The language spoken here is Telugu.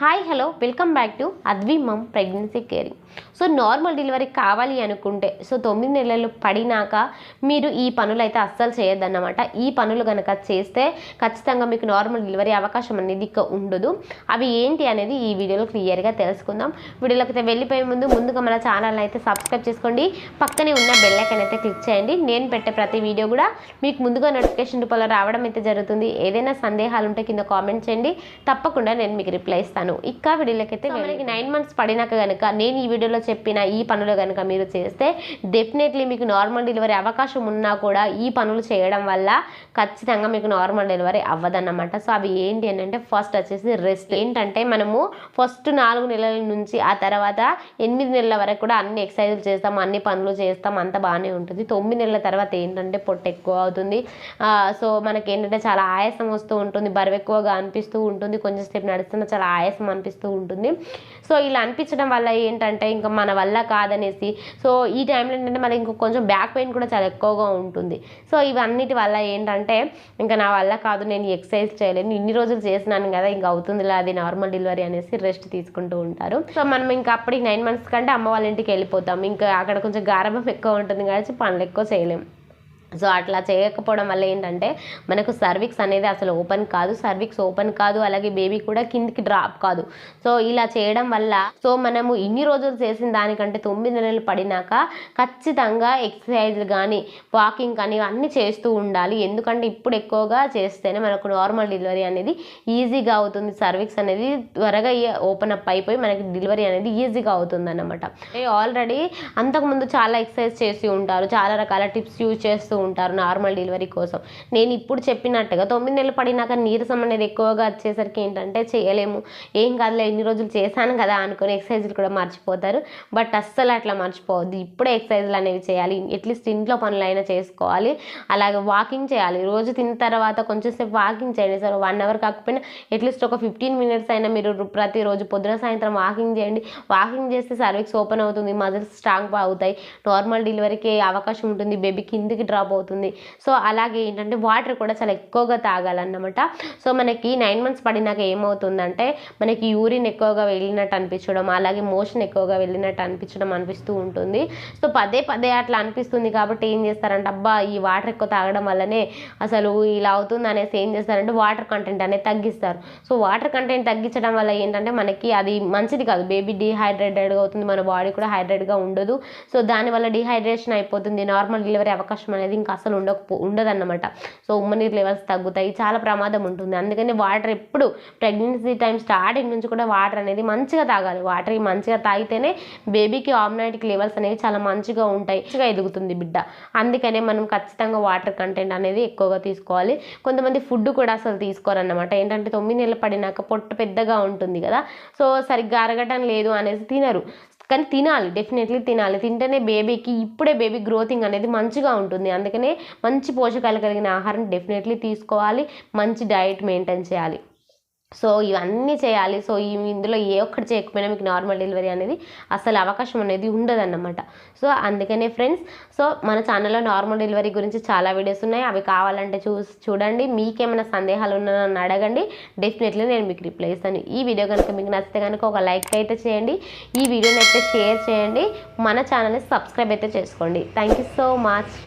Hi hello welcome back to Advi mom pregnancy caring so normal delivery కావాలి అనుకుంటే సో తొమ్మిది నెలలు పడినాక మీరు ఈ పనులు అయితే అస్సలు చేయొద్దన్నమాట. ఈ పనులు కనుక చేస్తే ఖచ్చితంగా మీకు నార్మల్ డెలివరీ అవకాశం అనేది ఇక ఉండదు. అవి ఏంటి అనేది ఈ వీడియోలో క్లియర్గా తెలుసుకుందాం. వీడియోలోకి అయితే వెళ్ళిపోయే ముందు ముందుగా మన ఛానల్ అయితే సబ్స్క్రైబ్ చేసుకోండి. పక్కనే ఉన్న బెల్లైకన్ అయితే క్లిక్ చేయండి. నేను పెట్టే ప్రతి వీడియో కూడా మీకు ముందుగా నోటిఫికేషన్ రూపంలో రావడం అయితే జరుగుతుంది. ఏదైనా సందేహాలు ఉంటే కింద కామెంట్ చేయండి. తప్పకుండా నేను మీకు రిప్లై ఇస్తాను. ఇక వీడియోలోకి అయితే మనకి నైన్ మంత్స్ పడినాక కనుక నేను ఈ వీడియోలో చెప్పిన ఈ పనులు కనుక మీరు చేస్తే డెఫినెట్లీ మీకు నార్మల్ డెలివరీ అవకాశం ఉన్నా కూడా ఈ పనులు చేయడం వల్ల ఖచ్చితంగా మీకు నార్మల్ డెలివరీ అవ్వదన్నమాట. సో అవి ఏంటి అని అంటే ఫస్ట్ వచ్చేసి రెస్ట్ ఏంటంటే మనము ఫస్ట్ నాలుగు నెలల నుంచి ఆ తర్వాత ఎనిమిది నెలల వరకు కూడా అన్ని ఎక్సర్సైజులు చేస్తాం అన్ని పనులు చేస్తాం అంత బాగానే ఉంటుంది. తొమ్మిది నెలల తర్వాత ఏంటంటే పొట్ట ఎక్కువ అవుతుంది. సో మనకి ఏంటంటే చాలా ఆయాసం వస్తూ ఉంటుంది బరువు ఎక్కువగా అనిపిస్తూ ఉంటుంది. కొంచెం సేపు నడుస్తున్న చాలా ఆయాసం అనిపిస్తూ ఉంటుంది. సో ఇలా అనిపించడం వల్ల ఏంటంటే ఇంకా మన వల్ల కాదనేసి సో ఈ టైంలో ఏంటంటే మనకి ఇంకొక కొంచెం బ్యాక్ పెయిన్ కూడా చాలా ఎక్కువగా ఉంటుంది. సో ఇవన్నిటి వల్ల ఏంటంటే ఇంకా నా వల్ల కాదు నేను ఎక్సర్సైజ్ చేయలేను ఇన్ని రోజులు చేసినాను కదా ఇంకా అవుతుందిలా అది నార్మల్ డెలివరీ అనేసి రెస్ట్ తీసుకుంటూ ఉంటారు. సో మనం ఇంకా అప్పటికి నైన్ మంత్స్ కంటే అమ్మ వాళ్ళ ఇంటికి వెళ్ళిపోతాం. ఇంకా అక్కడ కొంచెం గారభం ఎక్కువ ఉంటుంది కాబట్టి పనులు ఎక్కువ చేయలేం. సో అట్లా చేయకపోవడం వల్ల ఏంటంటే మనకు సర్విక్స్ అనేది అసలు ఓపెన్ కాదు. సర్విక్స్ ఓపెన్ కాదు. అలాగే బేబీ కూడా కిందికి డ్రాప్ కాదు. సో ఇలా చేయడం వల్ల సో మనము ఇన్ని రోజులు చేసిన దానికంటే తొమ్మిది నెలలు పడినాక ఖచ్చితంగా ఎక్సర్సైజ్లు కానీ వాకింగ్ కానీ అన్నీ చేస్తూ ఉండాలి. ఎందుకంటే ఇప్పుడు ఎక్కువగా చేస్తేనే మనకు నార్మల్ డెలివరీ అనేది ఈజీగా అవుతుంది. సర్విక్స్ అనేది త్వరగా ఓపెన్ అప్ అయిపోయి మనకి డెలివరీ అనేది ఈజీగా అవుతుంది అన్నమాట ఆల్రెడీ అంతకుముందు చాలా ఎక్సర్సైజ్ చేసి ఉంటారు. చాలా రకాల టిప్స్ యూజ్ చేస్తూ ఉంటారు నార్మల్ డెలివరీ కోసం. నేను ఇప్పుడు చెప్పినట్టుగా తొమ్మిది నెలలు పడినాక నీరసం అనేది ఎక్కువగా వచ్చేసరికి ఏంటంటే చేయలేము. ఏం కాదులే ఎన్ని రోజులు చేశాను కదా అనుకుని ఎక్సర్సైజులు కూడా మర్చిపోతారు. బట్ అస్సలు అట్లా మర్చిపోవద్దు. ఇప్పుడే ఎక్సర్సైజులు అనేవి చేయాలి. అట్లీస్ట్ ఇంట్లో పనులైనా చేసుకోవాలి. అలాగే వాకింగ్ చేయాలి. రోజు తిన్న తర్వాత కొంచెం సేపు వాకింగ్ చేయండి. సార్ వన్ అవర్ కాకపోయినా అట్లీస్ట్ ఒక ఫిఫ్టీన్ మినిట్స్ అయినా మీరు ప్రతిరోజు పొద్దున సాయంత్రం వాకింగ్ చేయండి. వాకింగ్ చేస్తే సర్వీక్స్ ఓపెన్ అవుతుంది. మజిల్స్ స్ట్రాంగ్ అవుతాయి. నార్మల్ డెలివరీకి అవకాశం ఉంటుంది. బేబీ కిందికి డ్రాప్ అవుతుంది. సో అలాగే ఏంటంటే వాటర్ కూడా చాలా ఎక్కువగా తాగాలన్నమాట. సో మనకి నైన్ మంత్స్ పడినాక ఏమవుతుందంటే మనకి యూరిన్ ఎక్కువగా వెళ్ళినట్టు అనిపించడం అలాగే మోషన్ ఎక్కువగా వెళ్ళినట్టు అనిపించడం అనిపిస్తూ ఉంటుంది. సో పదే పదే అట్లా అనిపిస్తుంది కాబట్టి ఏం చేస్తారంటే అబ్బా ఈ వాటర్ ఎక్కువ తాగడం వల్లనే అసలు ఇలా అవుతుంది అనేసి ఏం చేస్తారంటే వాటర్ కంటెంట్ అనేది తగ్గిస్తారు. సో వాటర్ కంటెంట్ తగ్గించడం వల్ల ఏంటంటే మనకి అది మంచిది కాదు. బేబీ డిహైడ్రేటెడ్గా అవుతుంది మన బాడీ కూడా హైడ్రేట్గా ఉండదు. సో దానివల్ల డిహైడ్రేషన్ అయిపోతుంది నార్మల్ డెలివరీ అవకాశం అనేది ఇంకా అసలు ఉండకపో ఉండదన్నమాట. సో ఉమ్మనీరు లెవెల్స్ తగ్గుతాయి చాలా ప్రమాదం ఉంటుంది. అందుకని వాటర్ ఎప్పుడు ప్రెగ్నెన్సీ టైం స్టార్టింగ్ నుంచి కూడా వాటర్ అనేది మంచిగా తాగాలి. వాటర్ మంచిగా తాగితేనే బేబీకి ఆమ్నాటిక్ లెవెల్స్ అనేవి చాలా మంచిగా ఉంటాయి మంచిగా ఎదుగుతుంది బిడ్డ. అందుకనే మనం ఖచ్చితంగా వాటర్ కంటెంట్ అనేది ఎక్కువగా తీసుకోవాలి. కొంతమంది ఫుడ్ కూడా అసలు తీసుకోరన్నమాట. ఏంటంటే తొమ్మిది నెలలు పడినాక పొట్ట పెద్దగా ఉంటుంది కదా. సో సరిగ్గా అరగటం లేదు అనేసి తినరు. కానీ తినాలి డెఫినెట్లీ తినాలి. తింటేనే బేబీకి ఇప్పుడే బేబీ గ్రోతింగ్ అనేది మంచిగా ఉంటుంది. అందుకనే మంచి పోషకాలు కలిగిన ఆహారం డెఫినెట్లీ తీసుకోవాలి. మంచి డైట్ మెయింటైన్ చేయాలి. సో ఇవన్నీ చేయాలి. సో ఈ ఇందులో ఏ ఒక్కటి చేయకపోయినా మీకు నార్మల్ డెలివరీ అనేది అసలు అవకాశం అనేది ఉండదన్నమాట. సో అందుకనే ఫ్రెండ్స్ సో మన ఛానల్లో నార్మల్ డెలివరీ గురించి చాలా వీడియోస్ ఉన్నాయి. అవి కావాలంటే చూ చూడండి. మీకేమైనా సందేహాలు ఉన్నా అడగండి. డెఫినెట్లీ నేను మీకు రిప్లై ఇస్తాను ఈ వీడియో కనుక మీకు నచ్చితే కనుక ఒక లైక్ అయితే చేయండి. ఈ వీడియోని అయితే షేర్ చేయండి. మన ఛానల్ని సబ్స్క్రైబ్ అయితే చేసుకోండి. Thank you so much